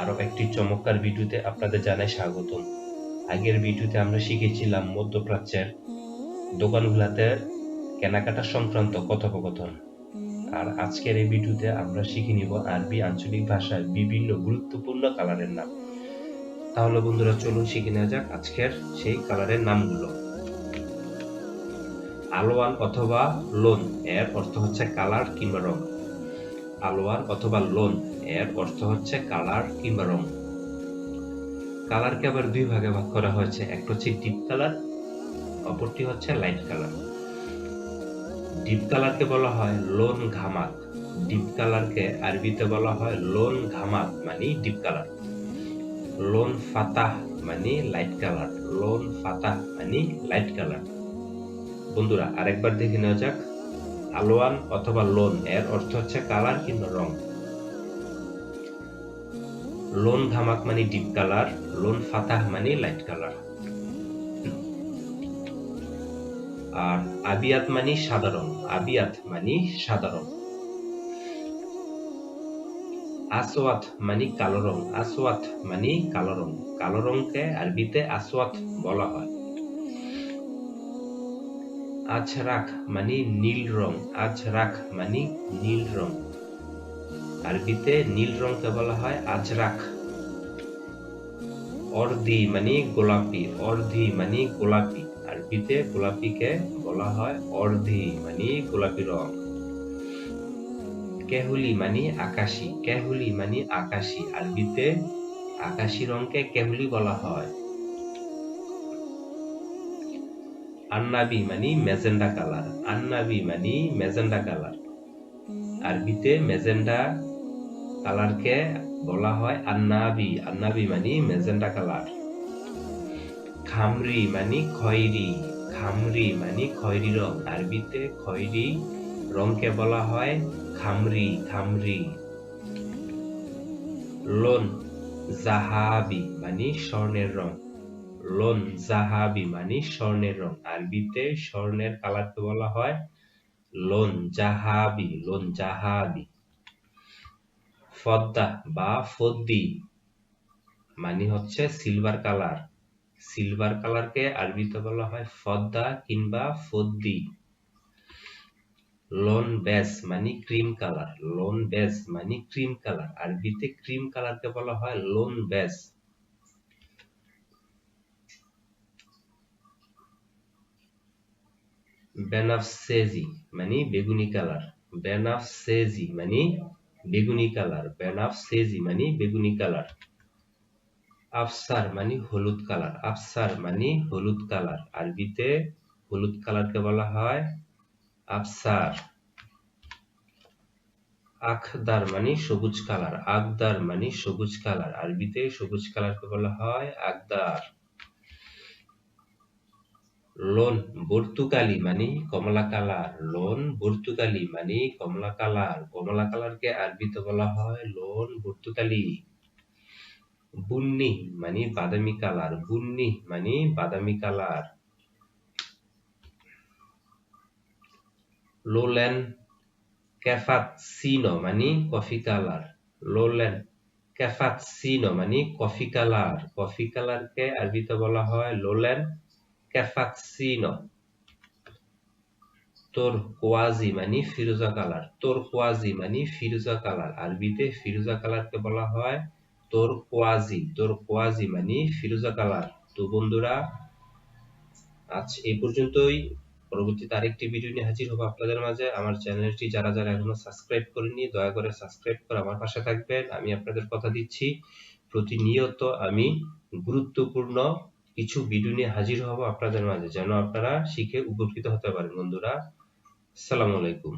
আরও একটি চমৎকার ভিডিওতে আপনাদের জানাই স্বাগতম। আগের ভিডিওতে আমরা শিখেছিলাম মধ্যপ্রাচ্যের দোকানগুলোতে কেনাকাটা সংক্রান্ত কথোপকথন। আর আজকের এই ভিডিওতে আমরা শিখে নিব আরবি আঞ্চলিক ভাষার বিভিন্ন গুরুত্বপূর্ণ কালারের নাম। তাহলে বন্ধুরা, চলুন শিখে নেওয়া যাক আজকের সেই কালারের নামগুলো। আলোয়ান অথবা লোন, এর অর্থ হচ্ছে কালার কিংবা রং। আলোয়ান অথবা লোন এর অর্থ হচ্ছে কালার কিংবা রং কালারকে আবার দুই ভাগে ভাগ করা হয়েছে একটা হচ্ছে ডিপ কালার অপরটি হচ্ছে লাইট কালার ডিপ কালারকে বলা হয় লোন ঘামাক। ডিপ কালারকে আরবিতে বলা হয় লোন ঘামাক মানে ডিপ কালার লোন ফাতাহ মানে লাইট কালার লোন ফাতাহ মানে লাইট কালার বন্ধুরা, আরেকবার দেখে নেওয়া যাক। আলোয়ান অথবা লোন এর অর্থ হচ্ছে কালার কিংবা রং লোন ধামাক মানে ডিপ কালার, লোন ফাতাহ মানে লাইট কালার। আর আবিয়াত মানে সাদা রং আবিয়াত মানে সাদা রং আসওয়াত মানে কালো রং, আসওয়াত মানে কালো রং। কালো রংকে আরবিতে আসওয়াত বলা হয়। আজরাক মানে নীল রং, আজরাক মানে নীল রং। আরবিতে নীল রংকে বলা হয় আজরাক অর্ধি মানে গোলাপি, অর্ধি মানে গোলাপি। আরবিতে গোলাপিকে বলা হয় অর্ধি মানে গোলাপি রং। কেহুলি মানে আকাশি, কেহুলি মানে আকাশি। আরবিতে আকাশি রংকে কেহুলি বলা হয়। আন্নাবি মানে মেজেন্ডা কালার, আন্নাবি মানে মেজেন্ডা কালার। আরবিতে মেজেন্ডা কালারকে বলা হয় আন্নাবি। আন্নাবি মানে মেজেন্ডা কালার। খামরি মানে খয়েরি। খামরি মানে খয়েরি রং। আরবিতে খয়েরি রংকে বলা হয় খামরি খামরি। লোন, জাহাবি মানে স্বর্ণের রং। লোন, জাহাবি মানে স্বর্ণের রং। আরবিতে স্বর্ণের কালারকে বলা হয় লোন জাহাবি। লোন জাহাবি। ফদ্দা বা ফদ্দি মানে হচ্ছে সিলভার কালার সিলভার কালারকে আরবিতে বলা হয় ফদ্দা কিংবা ফদ্দি। লোন বেস মানে ক্রিম কালার লোন বেস মানে ক্রিম কালার আরবিতে ক্রিম কালারকে বলা হয় লোন বেস বেনাফসেজি মানে বেগুনি কালার বেনাফসেজি মানে বেগুনি কালার বেনাফসেজি মানে বেগুনি কালার। আফসার মানে হলুদ কালার, আফসার মানে হলুদ কালার। আরবিতে হলুদ কালারকে বলা হয় আফসার। আখদার মানে সবুজ কালার, আগদার মানে সবুজ কালার। আরবিতে সবুজ কালারকে বলা হয় আগদার। লোন বর্তুকালি মানে কমলা কালার লোন বর্তুকালি মানে কমলা কালার কমলা কালারকে আরবিতে বলা হয় লোন বর্তুকালি বুন্নি মানে বাদামি কালার বুন্নি মানে বাদামি কালার লোলেন ক্যাফাচিনো মানে কফি কালার লোলেন ক্যাফাচিনো মানে কফি কালার কফি কালার কালারকে আরবিতে বলা হয় লোলেন ক্যাফাচিনো তোর কোয়াজি মানে ফিরোজা কালার তোর কোয়াজি মানে ফিরোজা কালার আরবিতে ফিরোজা কালারকে বলা হয় তোর কোয়াজি তোর কোয়াজি মানে ফিরোজা কালার তো বন্ধুরা, আজ এই পর্যন্তই। পরবর্তীতে আরেকটি ভিডিও নিয়ে হাজির হব আপনাদের মাঝে। আমার চ্যানেলটি যারা যারা এখনও সাবস্ক্রাইব করেনি দয়া করে সাবস্ক্রাইব করে আমার পাশে থাকবেন। আমি আপনাদের কথা দিচ্ছি। প্রতিনিয়ত আমি গুরুত্বপূর্ণ কিছু ভিডিও নিয়ে হাজির হব আপনাদের মাঝে, যেন আপনারা শিখে উপকৃত হতে পারেন। বন্ধুরা সালাম আলাইকুম।